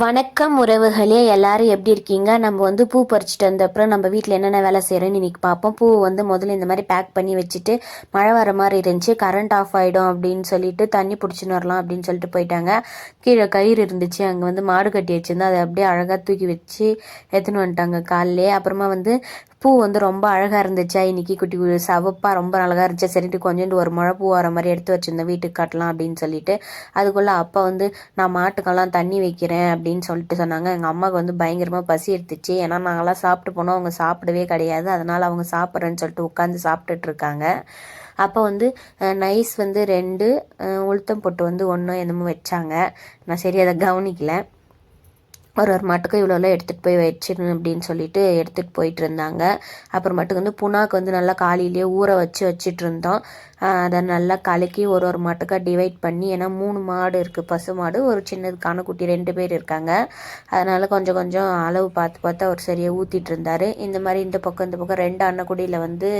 வணக்கம் உறவுகளே எல்லாரும் எப்படி இருக்கீங்க? நம்ம வந்து பூ பறிச்சுட்டு வந்த அப்புறம் நம்ம வீட்டில் என்னென்ன வேலை செய்கிறோன்னு இன்றைக்கி பார்ப்போம். பூ வந்து முதல்ல இந்த மாதிரி பேக் பண்ணி வச்சுட்டு மழை வர மாதிரி இருந்துச்சு. கரண்ட் ஆஃப் ஆகிடும் அப்படின்னு சொல்லிட்டு தண்ணி பிடிச்சின்னு வரலாம் அப்படின்னு சொல்லிட்டு போயிட்டாங்க. கீழே கயிறு இருந்துச்சு. அங்கே வந்து மாடு கட்டி வச்சிருந்தா அதை அப்படியே அழகாக தூக்கி வச்சு எடுத்துன்னு வந்துட்டாங்க காலையிலே அப்புறமா வந்து பூ வந்து ரொம்ப அழகாக இருந்துச்சா? இன்னைக்கு குட்டி குட்டி சவப்பாக ரொம்ப அழகாக இருந்துச்சு? சரிட்டு கொஞ்சோண்டு ஒரு மழை பூ வர மாதிரி எடுத்து வச்சிருந்தேன் வீட்டுக்கு கட்டலாம் அப்படின்னு சொல்லிட்டு. அதுக்குள்ளே அப்பா வந்து நான் மாட்டுக்கெல்லாம் தண்ணி வைக்கிறேன் அப்படின்னு சொல்லிட்டு சொன்னாங்க. எங்கள் அம்மாவுக்கு வந்து பயங்கரமாக பசி எடுத்துச்சு. ஏன்னா நாங்களாம் சாப்பிட்டு போனோம். அவங்க சாப்பிடவே கிடையாது. அதனால் அவங்க சாப்பிட்றேன்னு சொல்லிட்டு உட்காந்து சாப்பிட்டுட்டு இருக்காங்க. அப்போ வந்து நைஸ் வந்து ரெண்டு உளுத்தம் பொட்டு வந்து ஒன்று என்னமோ வச்சாங்க. நான் சரி அதை கவனிக்கல. ஒரு ஒரு மாட்டுக்கும் இவ்வளோலாம் எடுத்துகிட்டு போய் வச்சிடணும் அப்படின்னு சொல்லிட்டு எடுத்துகிட்டு போயிட்டு இருந்தாங்க. அப்புறமேட்டுக்கு வந்து புனாக்கு வந்து நல்லா காலையிலேயே ஊற வச்சு வச்சிட்டு இருந்தோம். அதை நல்லா கலக்கி ஒரு ஒரு மாட்டுக்காக டிவைட் பண்ணி ஏன்னா மூணு மாடு இருக்குது பசு மாடு ஒரு சின்னது காணக்குட்டி ரெண்டு பேர் இருக்காங்க. அதனால் கொஞ்சம் கொஞ்சம் அளவு பார்த்து பார்த்து அவர் சரியாக ஊற்றிட்டு இருந்தார். இந்த மாதிரி இந்த பக்கம் இந்த பக்கம் ரெண்டு அன்னக்குடியில் வந்து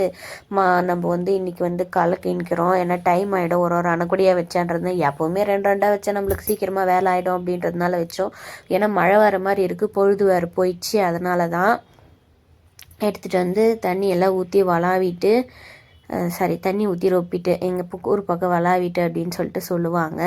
மா நம்ம வந்து இன்றைக்கி வந்து கலக்கின்கிறோம் ஏன்னா டைம் ஆகிடும் ஒரு ஒரு அன்னக்குடியாக வச்சான்றது எப்போவுமே ரெண்டு ரெண்டாக வச்சா நம்மளுக்கு சீக்கிரமாக வேலை ஆகிடும் அப்படின்றதுனால வச்சோம். ஏன்னா மழை வர மாதிரி இருக்குது பொழுது வேறு போயிடுச்சு. அதனால தான் எடுத்துகிட்டு வந்து தண்ணியெல்லாம் ஊற்றி வளாவிட்டு சாரி தண்ணி ஊற்றி ரொப்பிட்டு எங்கள் ஊர் பக்கம் வளாவிட்டு அப்படின்னு சொல்லிட்டு சொல்லுவாங்க.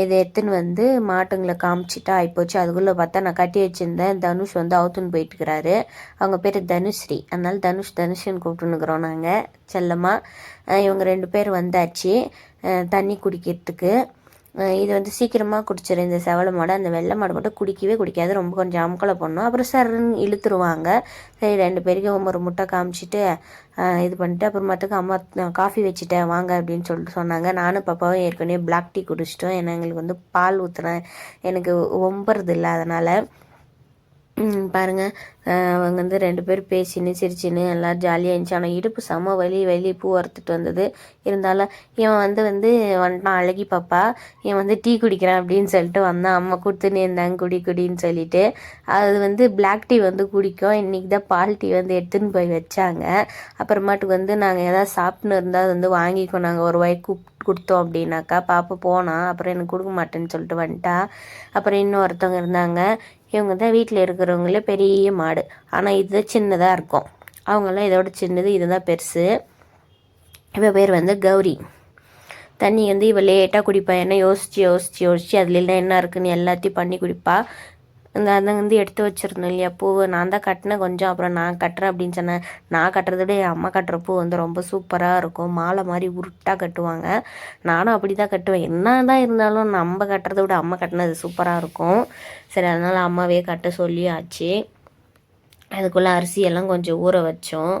இதை எடுத்துன்னு வந்து மாட்டுங்களை காமிச்சிட்டா ஆகிப்போச்சு அதுக்குள்ளே பார்த்தா நான் கட்டி வச்சுருந்தேன். தனுஷ் வந்து அவுத்துன்னு போயிட்டுருக்கிறாரு அவங்க பேர் தனுஸ்ரீ. அதனால தனுஷ் தனுஷ்னு இருக்கிறோம் நாங்கள் செல்லமாக இவங்க ரெண்டு பேர் வந்தாச்சு. தண்ணி குடிக்கிறதுக்கு. இது வந்து சீக்கிரமாக குடிச்சிடும் இந்த செவல மாடு அந்த வெள்ளை மாடு மட்டும் குடிக்கவே குடிக்காது. ரொம்ப கொஞ்சம் அமுக்கலை பண்ணும் அப்புறம் சர்ன்னு இழுத்துருவாங்க. சரி ரெண்டு பேருக்கும் ஒரு முட்டை காமிச்சிட்டு இது பண்ணிட்டு அப்புறமாட்டுக்கு அம்மா நான் காஃபி வச்சுட்டேன். வாங்க அப்படின்னு சொல்லிட்டு சொன்னாங்க. நானும் பாப்பாவும் ஏற்கனவே பிளாக் டீ குடிச்சிட்டோம். ஏன்னா எங்களுக்கு வந்து பால் ஊற்றுனேன் எனக்கு ஒம்புறது இல்லை. அதனால் பாருங்கள் பாருங்க. அவங்க வந்து ரெண்டு பேரும் பேசின்னு சிரிச்சின்னு எல்லாம் ஜாலியாக இருந்துச்சு. ஆனால் இடுப்பு செம வலி வலி பூ வறுத்துட்டு வந்தது. இருந்தாலும் இவன் வந்து வந்து வந்துட்டான் அழகி பாப்பா. இவன் வந்து டீ குடிக்கிறான் அப்படின்னு சொல்லிட்டு வந்தான். அம்மா கொடுத்துன்னு இருந்தாங்க குடி குடின்னு சொல்லிட்டு. அது வந்து பிளாக் டீ வந்து குடிக்கும். இன்றைக்கி தான் பால் டீ வந்து எடுத்துன்னு போய் வச்சாங்க. அப்புறமாட்டுக்கு வந்து நாங்கள் எதாவது சாப்பிட்னு இருந்தால் அது வந்து வாங்கிக்கோ நாங்கள் ஒரு வாய் கூப் கொடுத்தோம் அப்படின்னாக்கா பாப்பா போனான் அப்புறம் எனக்கு கொடுக்க மாட்டேன்னு சொல்லிட்டு வந்துட்டா. அப்புறம் இன்னொருத்தவங்க இருந்தாங்க. இவங்க தான் வீட்டில் இருக்கிறவங்களே பெரிய மாடு. ஆனால் இது சின்னதாக இருக்கும். அவங்களாம் இதோட சின்னது இதுதான் பெருசு. இவ பேர் வந்து கௌரி. தண்ணி வந்து இவள் லேட்டாக குடிப்பா. ஏன்னா யோசிச்சு யோசிச்சு யோசிச்சு அதுல என்ன இருக்குன்னு எல்லாத்தையும் பண்ணி குடிப்பா. அந்த அதை வந்து எடுத்து வச்சிருந்தோம் இல்லையா? பூவை. நான் தான் கட்டினேன் கொஞ்சம். அப்புறம் நான் கட்டுறேன் அப்படின்னு சொன்னேன். நான் கட்டுறத விட என் அம்மா கட்டுற பூ வந்து ரொம்ப சூப்பராக இருக்கும். மாலை மாதிரி உருட்டாக கட்டுவாங்க. நானும் அப்படி தான் கட்டுவேன். என்ன தான் இருந்தாலும் நம்ம கட்டுறத விட அம்மா கட்டினது சூப்பராக இருக்கும். சரி அதனால் அம்மாவே கட்ட சொல்லியாச்சு. அதுக்குள்ளே அரிசியெல்லாம் கொஞ்சம் ஊற வச்சோம்.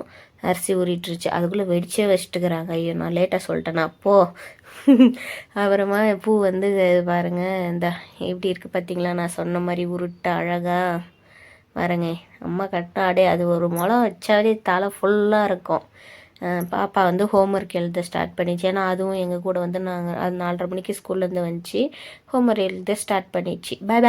அரிசி ஊறிட்டுருச்சு. அதுக்குள்ளே வெடிச்சே வச்சுட்டுக்கிறாங்க. ஐயோ நான் லேட்டாக சொல்லிட்டேன்? அப்போது அப்புறமா பூ வந்து பாருங்க இந்த எப்படி இருக்குது பார்த்தீங்களா நான் சொன்ன மாதிரி உருட்டு அழகாக பாருங்க. அம்மா கட்டாடே அது ஒரு முளம் வச்சாலே தலை ஃபுல்லாக இருக்கும். பாப்பா வந்து ஹோம்ஒர்க் எழுத ஸ்டார்ட் பண்ணிச்சு. ஏன்னா அதுவும் எங்கள் கூட வந்து நாங்கள் அது நாலரை மணிக்கு ஸ்கூல்லேருந்து வந்துச்சு. ஹோம்ஒர்க் எழுத ஸ்டார்ட் பண்ணிச்சு. Bye bye